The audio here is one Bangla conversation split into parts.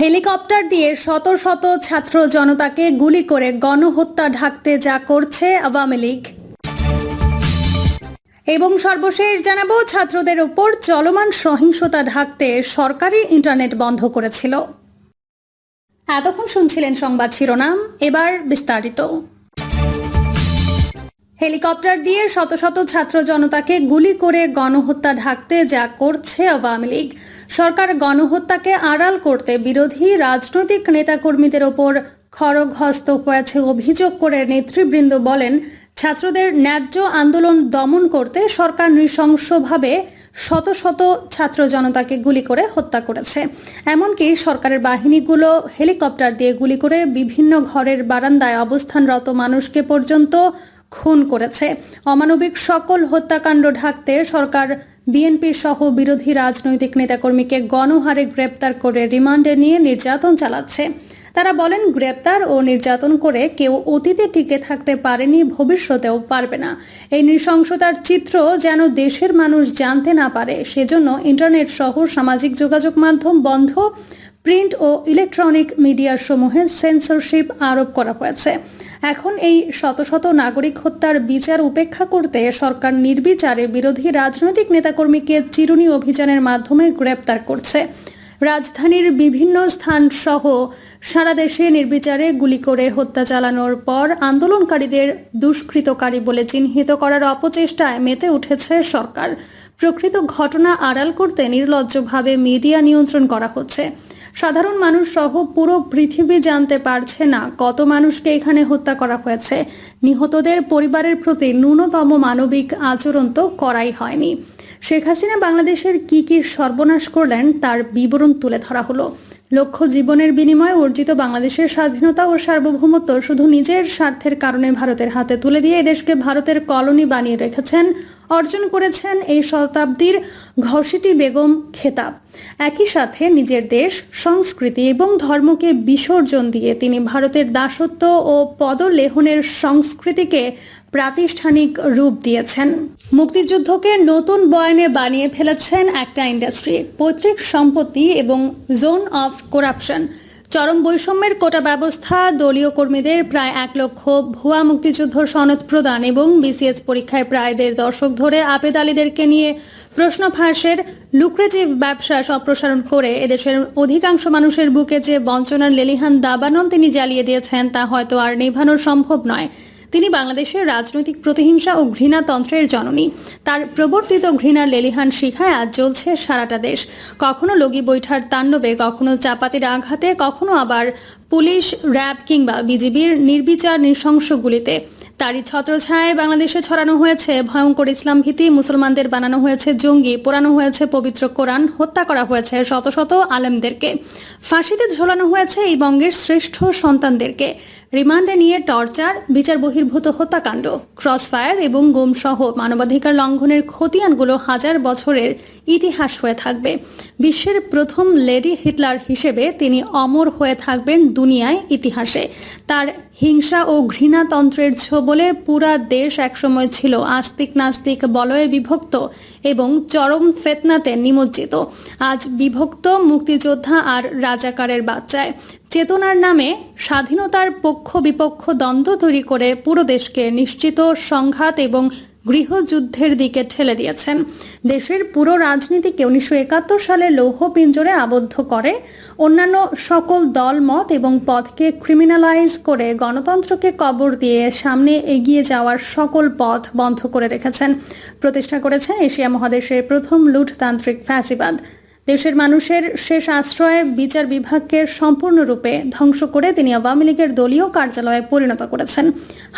হেলিকপ্টার দিয়ে শত শত ছাত্র জনতাকে গুলি করে গণহত্যা ঢাকতে যা করছে আওয়ামী লীগ। এবং সর্বশেষ জানাব, ছাত্রদের উপর চলমান সহিংসতা ঢাকতে সরকারি ইন্টারনেট বন্ধ করেছিল। এতক্ষণ শুনছিলেন সংবাদ শিরোনাম, এবার বিস্তারিত। হেলিকপ্টার দিয়ে শত শত ছাত্র জনতাকে গুলি করে গণহত্যা ঢাকতে যা করছে আওয়ামী লীগ। সরকার গণহত্যাকে আড়াল করতে বিরোধী রাজনৈতিক নেতাকর্মীদের ওপর খড়গহস্ত হয়েছে অভিযোগ করে নেতৃবৃন্দ বলেন, ছাত্রদের ন্যায্য আন্দোলন দমন করতে সরকার নৃশংসভাবে শত শত ছাত্র জনতাকে গুলি করে হত্যা করেছে। এমনকি সরকারের বাহিনীগুলো হেলিকপ্টার দিয়ে গুলি করে বিভিন্ন ঘরের বারান্দায় অবস্থানরত মানুষকে পর্যন্ত খুন করেছে। অমানবিক সকল হত্যাকাণ্ড ঢাকতে সরকার বিএনপি সহ বিরোধী রাজনৈতিক নেতাকর্মীকে গণহারে গ্রেপ্তার করে রিমান্ডে নিয়ে নির্যাতন চালাচ্ছে। তারা বলেন, গ্রেপ্তার ও নির্যাতন করে কেউ অতীতে টিকে থাকতে পারেনি, ভবিষ্যতেও পারবে না। এই নৃশংসতার চিত্র যেন দেশের মানুষ জানতে না পারে, সেজন্য ইন্টারনেট সহ সামাজিক যোগাযোগ মাধ্যম বন্ধ, প্রিন্ট ও ইলেকট্রনিক মিডিয়ার সমূহে সেন্সরশিপ আরোপ করা হয়েছে। এখন এই শত শত নাগরিক হত্যার বিচার উপেক্ষা করতে সরকার নির্বিচারে বিরোধী রাজনৈতিক নেতাকর্মীকে চিরুনি অভিযানের মাধ্যমে গ্রেপ্তার করছে। রাজধানীর বিভিন্ন স্থান সহ সারা দেশে নির্বিচারে গুলি করে হত্যা চালানোর পর আন্দোলনকারীদের দুষ্কৃতকারী বলে চিহ্নিত করার অপচেষ্টায় মেতে উঠেছে সরকার। প্রকৃত ঘটনা আড়াল করতে নির্লজ্জভাবে মিডিয়া নিয়ন্ত্রণ করা হচ্ছে। সাধারণ মানুষ সহ পুরো পৃথিবী জানতে পারছে না কত মানুষকে এখানে হত্যা করা হয়েছে। নিহতদের পরিবারের প্রতি ন্যূনতম মানবিক আচরণ তো করাই হয়নি। শেখ হাসিনা বাংলাদেশের কি কি সর্বনাশ করলেন তার বিবরণ তুলে ধরা হলো। লক্ষ্য জীবনের বিনিময়ে অর্জিত বাংলাদেশের স্বাধীনতা ও সার্বভৌমত্ব শুধু নিজের স্বার্থের কারণে ভারতের হাতে তুলে দিয়ে এদেশকে ভারতের কলোনি বানিয়ে রেখেছেন অর্জন করেছেন এই শতাব্দীর ঘসিটি বেগম খেতাব। একই সাথে নিজের দেশ, সংস্কৃতি এবং ধর্মকে বিসর্জন দিয়ে তিনি ভারতের দাসত্ব ও পদলেহনের সংস্কৃতিকে প্রাতিষ্ঠানিক রূপ দিয়েছেন। মুক্তিযুদ্ধকে নতুন বয়ানে বানিয়ে ফেলেছেন একটা ইন্ডাস্ট্রি, পৈতৃক সম্পত্তি এবং জোন অফ করাপশন। চরম বৈষম্যের কোটা ব্যবস্থা দলীয় কর্মীদের প্রায় এক লক্ষ ভুয়া মুক্তিযুদ্ধ সনদ প্রদান এবং বিসিএস পরীক্ষায় প্রায় দেড় দশক ধরে আবেদ আলীদেরকে নিয়ে প্রশ্ন ফাঁসের লুক্রেটিভ ব্যবসা সম্প্রসারণ করে এদেশের অধিকাংশ মানুষের বুকে যে বঞ্চনার লেলিহান দাবানল তিনি জ্বালিয়ে দিয়েছেন তা হয়তো আর নেভানো সম্ভব নয়। তিনি বাংলাদেশের রাজনৈতিক প্রতিহিংসা ও ঘৃণাতন্ত্রের জননী। তার প্রবর্তিত ঘৃণার লেলিহান শিখায় আজ চলছে সারাটা দেশ। কখনো লগি বৈঠার তাণ্ডবে, কখনো চাপাতির আঘাতে, কখনো আবার পুলিশ, র্যাব কিংবা বিজিবির নির্বিচার নৃশংস গুলিতে তারই ছত্রছায়ায় বাংলাদেশে ছড়ানো হয়েছে ভয়ঙ্কর ইসলাম ভীতি, মুসলমানদের বানানো হয়েছে জঙ্গি, পোড়ানো হয়েছে পবিত্র কোরআন, হত্যা করা হয়েছে শত শত আলেমদেরকে। ফাঁসিতে ঝোলানো হয়েছে এই বঙ্গের শ্রেষ্ঠ সন্তানদেরকে। রিমান্ডে নিয়ে টর্চার, বিচার বহির্ভূত হত্যাকাণ্ড, ক্রসফায়ার এবং গুমসহ মানবাধিকার লঙ্ঘনের খতিয়ানগুলো হাজার বছরের ইতিহাস হয়ে থাকবে। বিশ্বের প্রথম লেডি হিটলার হিসেবে তিনি অমর হয়ে থাকবেন দুনিয়ায় ইতিহাসে। তার হিংসা ও ঘৃণাতন্ত্রের ছোবলে পুরা দেশ একসময় ছিল আস্তিক নাস্তিক বলয়ে বিভক্ত এবং চরম ফেতনাতে নিমজ্জিত। আজ বিভক্ত মুক্তিযোদ্ধা আর রাজাকারের বাচ্চায় চেতনার নামে স্বাধীনতার পক্ষ বিপক্ষ দ্বন্দ্ব তৈরি করে পুরো দেশকে নিশ্চিত সংঘাত এবং গৃহযুদ্ধের দিকে ঠেলে দিয়েছেন। দেশের পুরো রাজনীতিকে উনিশশো একাত্তর সালে লৌহ পিঞ্জরে আবদ্ধ করে। অন্যান্য সকল দল, মত এবং পথকে ক্রিমিনালাইজ করে গণতন্ত্রকে কবর দিয়ে সামনে এগিয়ে যাওয়ার সকল পথ বন্ধ করে রেখেছেন। প্রতিষ্ঠা করেছেন এশিয়া মহাদেশের প্রথম লুটতান্ত্রিক ফ্যাসিবাদ। দেশের মানুষের শেষ আশ্রয়ে বিচার বিভাগকে সম্পূর্ণরূপে ধ্বংস করে তিনি আওয়ামী লীগের দলীয় কার্যালয়ে পরিণত করেছেন।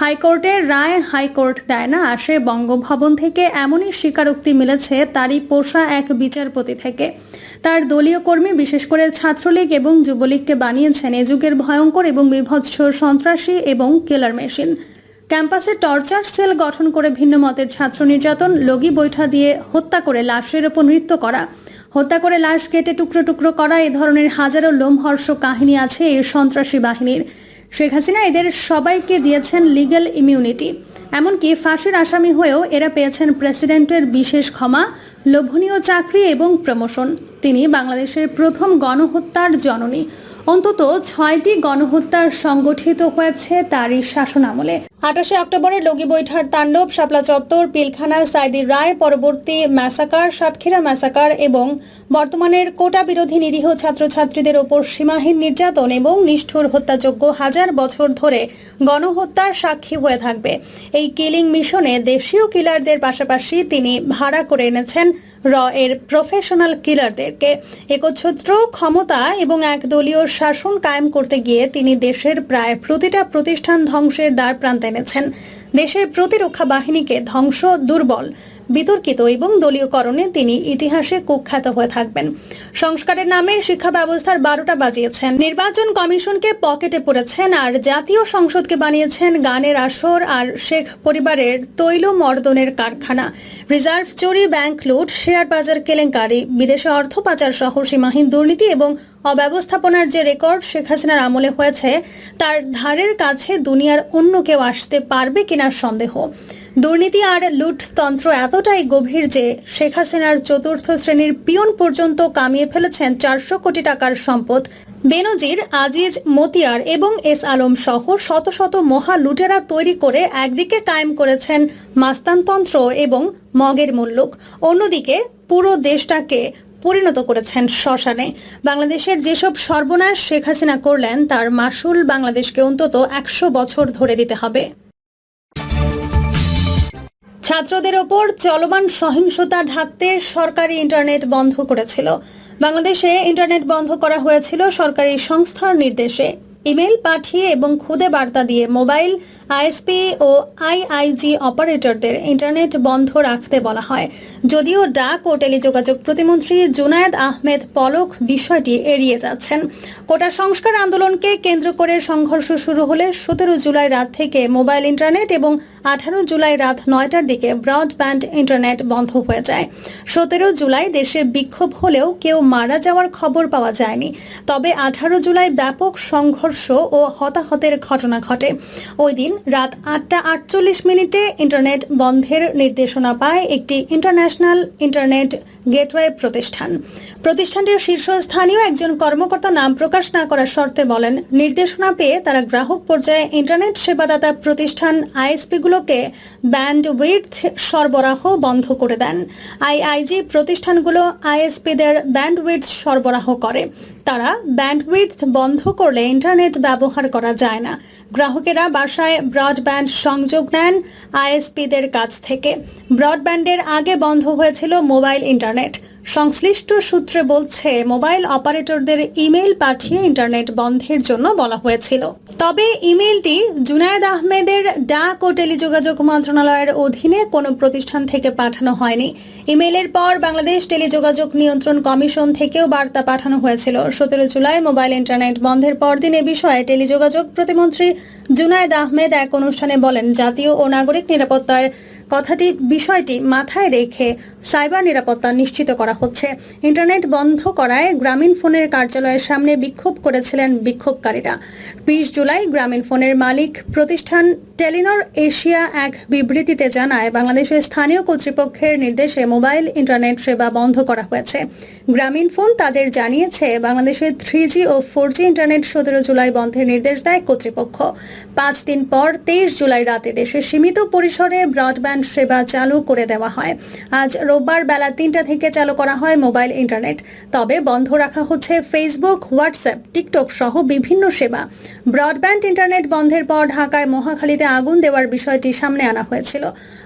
হাইকোর্টের রায় হাইকোর্ট দেয় না, আসে বঙ্গভবন থেকে এমনই স্বীকারোক্তি মিলেছে তারই পোষা এক বিচারপতি থেকে। তার দলীয় কর্মী, বিশেষ করে ছাত্রলীগ এবং যুবলীগকে বানিয়েছেন এ যুগের ভয়ঙ্কর এবং বিভৎস সন্ত্রাসী এবং কেলার মেশিন। ক্যাম্পাসে টর্চার সেল গঠন করে ভিন্ন মতের ছাত্র নির্যাতন, লগি বৈঠা দিয়ে হত্যা করে লাশের ওপর নৃত্য করা। হত্যা করে লাশ কেটে টুকরো টুকরো করা, এ ধরনের হাজারো লোমহর্ষ কাহিনী আছে এই সন্ত্রাসী বাহিনীর। শেখ হাসিনা এদের সবাইকে দিয়েছেন লিগ্যাল ইমিউনিটি এমনকি ফাঁসির আসামি হয়েও এরা পেয়েছেন প্রেসিডেন্টের বিশেষ ক্ষমা, লোভনীয় চাকরি এবং প্রমোশন। তিনি বাংলাদেশের প্রথম গণহত্যার জননী। অন্তত ছয়টি গণহত্যার সংগঠিত হয়েছে তারই শাসনামলে। আঠাশে অক্টোবরে লগি বৈঠার তাণ্ডব, শাপলা চত্বর পিলখানা সাইদি রায়, পরবর্তী ম্যাসাকার, সাতক্ষীরা ম্যাসাকার এবং বর্তমানের কোটা বিরোধী নিরীহ ছাত্রছাত্রীদের ওপর সীমাহীন নির্যাতন এবং নিষ্ঠুর হত্যাযোগ্য হাজার বছর ধরে গণহত্যার সাক্ষী হয়ে থাকবে। এই কিলিং মিশনে দেশীয় কিলারদের পাশাপাশি তিনি ভাড়া করে এনেছেন র এর প্রফেশনাল কিলারদেরকে একচ্ছত্র ক্ষমতা এবং একদলীয় শাসন কায়েম করতে গিয়ে তিনি দেশের প্রায় প্রতিটা প্রতিষ্ঠান ধ্বংসের দ্বার প্রান্তে এনেছেন। দেশের প্রতিরক্ষা বাহিনীকে ধ্বংস, দুর্বল, বিতর্কিত এবং দলীয়করণে তিনি ইতিহাসে কুখ্যাত হয়ে থাকবেন। সংস্কারের নামে শিক্ষা ব্যবস্থার বারোটা বাজিয়েছেন। নির্বাচন কমিশনকে পকেটে পড়েছেন আর জাতীয় সংসদকে বানিয়েছেন গানের আসর আর শেখ পরিবারের তৈল মর্দনের কারখানা। রিজার্ভ চুরি, ব্যাংক লুট শেয়ার বাজার কেলেঙ্কারি, বিদেশে অর্থ পাচার সহ সীমাহীন দুর্নীতি এবং অব্যবস্থাপনার যে রেকর্ড শেখ হাসিনার আমলে হয়েছে, তার ধারের কাছে দুনিয়ার অন্য কেউ আসতে পারবে কিনা সন্দেহ। দুর্নীতি আর লুটতন্ত্র এতটাই গভীর যে শেখ হাসিনার চতুর্থ শ্রেণির পিয়ন পর্যন্ত কামিয়ে ফেলেছেন চারশো কোটি টাকার সম্পদ। বেনজির, আজিজ, মতিয়ার এবং এস আলম সহ শত শত মহা লুটেরা তৈরি করে একদিকে কায়েম করেছেন মাস্তানতন্ত্র এবং মগের মুল্লুক। অন্যদিকে পুরো দেশটাকে পরিণত করেছেন শ্মশানে। বাংলাদেশের যেসব সর্বনাশ শেখ হাসিনা করলেন, তার মাসুল বাংলাদেশকে অন্তত একশো বছর ধরে দিতে হবে। ছাত্রদের ওপর চলমান সহিংসতা ঢাকতে সরকারি ইন্টারনেট বন্ধ করেছিল। বাংলাদেশে ইন্টারনেট বন্ধ করা হয়েছিল সরকারি সংস্থার নির্দেশে। ইমেল পাঠিয়ে এবং খুদে বার্তা দিয়ে মোবাইল, আইএসপি ও আইআইজি অপারেটরদের ইন্টারনেট বন্ধ রাখতে বলা হয়। যদিও ডাক ও টেলিযোগাযোগ প্রতিমন্ত্রী জুনায়েদ আহমেদ পলক বিষয়টি এড়িয়ে যাচ্ছেন। কোটা সংস্কার আন্দোলনকে কেন্দ্র করে সংঘর্ষ শুরু হলে সতেরো জুলাই রাত থেকে মোবাইল ইন্টারনেট এবং আঠারো জুলাই রাত নয়টার দিকে ব্রডব্যান্ড ইন্টারনেট বন্ধ হয়ে যায়। সতেরো জুলাই দেশে বিক্ষোভ হলেও কেউ মারা যাওয়ার খবর পাওয়া যায়নি। তবে আঠারো জুলাই ব্যাপক সংঘর্ষ ও হতাহতের ঘটনা ঘটে। ওই দিন রাত আটটা আটচল্লিশ মিনিটে ইন্টারনেট বন্ধের নির্দেশনা পায় একটি ইন্টারন্যাশনাল ইন্টারনেট গেটওয়ে প্রতিষ্ঠান। প্রতিষ্ঠানটির শীর্ষস্থানীয় একজন কর্মকর্তা নাম প্রকাশ না করার শর্তে বলেন, নির্দেশনা পেয়ে তারা গ্রাহক পর্যায়ে ইন্টারনেট সেবাদাতা প্রতিষ্ঠান আইএসপিগুলোকে ব্যান্ড উইথ সরবরাহ বন্ধ করে দেন। আইআইজি প্রতিষ্ঠানগুলো আইএসপিদের ব্যান্ড উইথ সরবরাহ করে। তারা ব্যান্ডউইথ বন্ধ করলে ইন্টারনেট ব্যবহার করা যায় না। গ্রাহকেরা বাসায় ব্রডব্যান্ড সংযোগ নেন আইএসপিদের কাছ থেকে। ব্রডব্যান্ডের আগে বন্ধ হয়েছিল মোবাইল ইন্টারনেট। সংশ্লিষ্ট সূত্রে বলছে, মোবাইল অপারেটরদের ইমেল পাঠিয়ে ইন্টারনেট বন্ধের জন্য বলা হয়েছিল। তবে ইমেলটি জুনায়েদ আহমেদের ডাক ও টেলিযোগাযোগ মন্ত্রণালয়ের অধীনে কোনো প্রতিষ্ঠান থেকে পাঠানো হয়নি। ইমেলের পর বাংলাদেশ টেলিযোগাযোগ নিয়ন্ত্রণ কমিশন থেকেও বার্তা পাঠানো হয়েছিল। সতেরো জুলাই মোবাইল ইন্টারনেট বন্ধের পরদিন এ বিষয়ে টেলিযোগাযোগ প্রতিমন্ত্রী জুনায়েদ আহমেদ এক অনুষ্ঠানে বলেন, জাতীয় ও নাগরিক নিরাপত্তার কথাটি, বিষয়টি মাথায় রেখে সাইবার নিরাপত্তা নিশ্চিত করা হচ্ছে। ইন্টারনেট বন্ধ করায় গ্রামীণ ফোনের কার্যালয়ের সামনে বিক্ষোভ করেছিলেন বিক্ষোভকারীরা। বিশ জুলাই গ্রামীণ ফোনের মালিক প্রতিষ্ঠান টেলিনর এশিয়া এক বিবৃতিতে জানায়, বাংলাদেশের স্থানীয় কর্তৃপক্ষের নির্দেশে মোবাইল ইন্টারনেট সেবা বন্ধ করা হয়েছে। গ্রামীণ ফোন তাদের জানিয়েছে, বাংলাদেশের থ্রি ও ফোর ইন্টারনেট সতেরো জুলাই বন্ধের নির্দেশ দেয় কর্তৃপক্ষ। পাঁচ দিন পর তেইশ জুলাই রাতে দেশে সীমিত পরিসরে ব্রডব্যান্ড সেবা চালু করে দেওয়া হয়। আজ রোববার বেলা তিনটা থেকে চালু করা হয় মোবাইল ইন্টারনেট। তবে বন্ধ রাখা হচ্ছে ফেসবুক, হোয়াটসঅ্যাপ, টিকটক সহ বিভিন্ন সেবা। ব্রডব্যান্ড ইন্টারনেট বন্ধের পর ঢাকায় মহাখালীতে আগুন দেওয়ার বিষয়টি সামনে আনা হয়েছিল।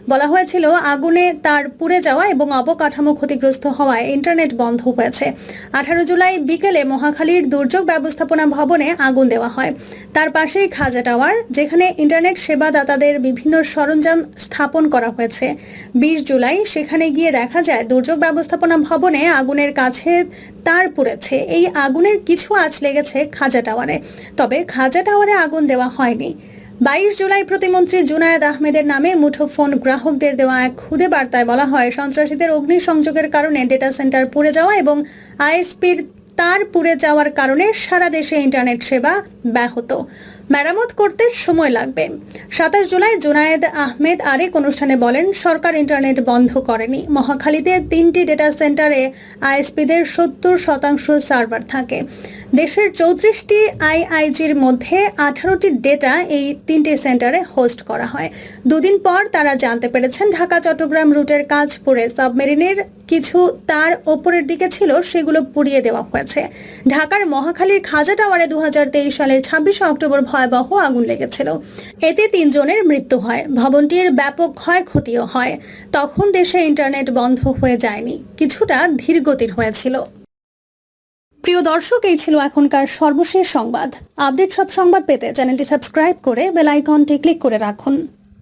বলা হয়েছিল আগুনে তার পুড়ে যাওয়া এবং অবকাঠামো ক্ষতিগ্রস্ত হওয়ায় ইন্টারনেট বন্ধ হয়েছে। আঠারো জুলাই বিকেলে মহাখালীর দুর্যোগ ব্যবস্থাপনা ভবনে আগুন দেওয়া হয়। তার পাশেই খাজা টাওয়ার, যেখানে ইন্টারনেট সেবাদাতাদের বিভিন্ন সরঞ্জাম স্থাপন করা হয়েছে। বিশ জুলাই সেখানে গিয়ে দেখা যায়, দুর্যোগ ব্যবস্থাপনা ভবনে আগুনের কাছে তার পুড়েছে। এই আগুনের কিছু আঁচ লেগেছে খাজা টাওয়ারে। তবে খাজা টাওয়ারে আগুন দেওয়া হয়নি। বাইশ জুলাই প্রতিমন্ত্রী জুনায়েদ আহমেদের নামে মুঠোফোন গ্রাহকদের দেওয়া এক খুদে বার্তায় বলা হয়, সন্ত্রাসীদের অগ্নিসংযোগের কারণে ডেটা সেন্টার পুড়ে যাওয়া এবং আইএসপির তার পুড়ে যাওয়ার কারণে সারা দেশে ইন্টারনেট সেবা ব্যাহত। মেরামত করতে সময় লাগবে। সাতাশ জুলাই জুনায়েদ আহমেদ আরেক অনুষ্ঠানে বলেন, সরকার ইন্টারনেট বন্ধ করেনি। মহাখালীতে তিনটি ডেটা সেন্টারে আইএসপিদের সত্তর শতাংশ সার্ভার থাকে। দেশের চৌত্রিশটি আইআইজির মধ্যে আঠারোটি ডেটা এই তিনটি সেন্টারে হোস্ট করা হয়। দুদিন পর তারা জানতে পেরেছেন, ঢাকা, চট্টগ্রাম রুটের কাজ পড়ে সাবমেরিনের কিছু তার ওপরের দিকে ছিল, সেগুলো পুড়িয়ে দেওয়া হয়েছে। ঢাকার মহাখালীর খাজা টাওয়ারে দু হাজার তেইশ সালের ছাব্বিশে অক্টোবর ভয়াবহ আগুন লেগেছিল। এতে তিনজনের মৃত্যু হয়। ভবনটির ব্যাপক ক্ষয়ক্ষতিও হয়। তখন দেশে ইন্টারনেট বন্ধ হয়ে যায়নি। কিছুটা ধীরগতির হয়েছিল। প্রিয় দর্শক, এই ছিল এখনকার সর্বশেষ সংবাদ। আপডেট সব সংবাদ পেতে চ্যানেলটি সাবস্ক্রাইব করে বেল আইকনটি ক্লিক করে রাখুন।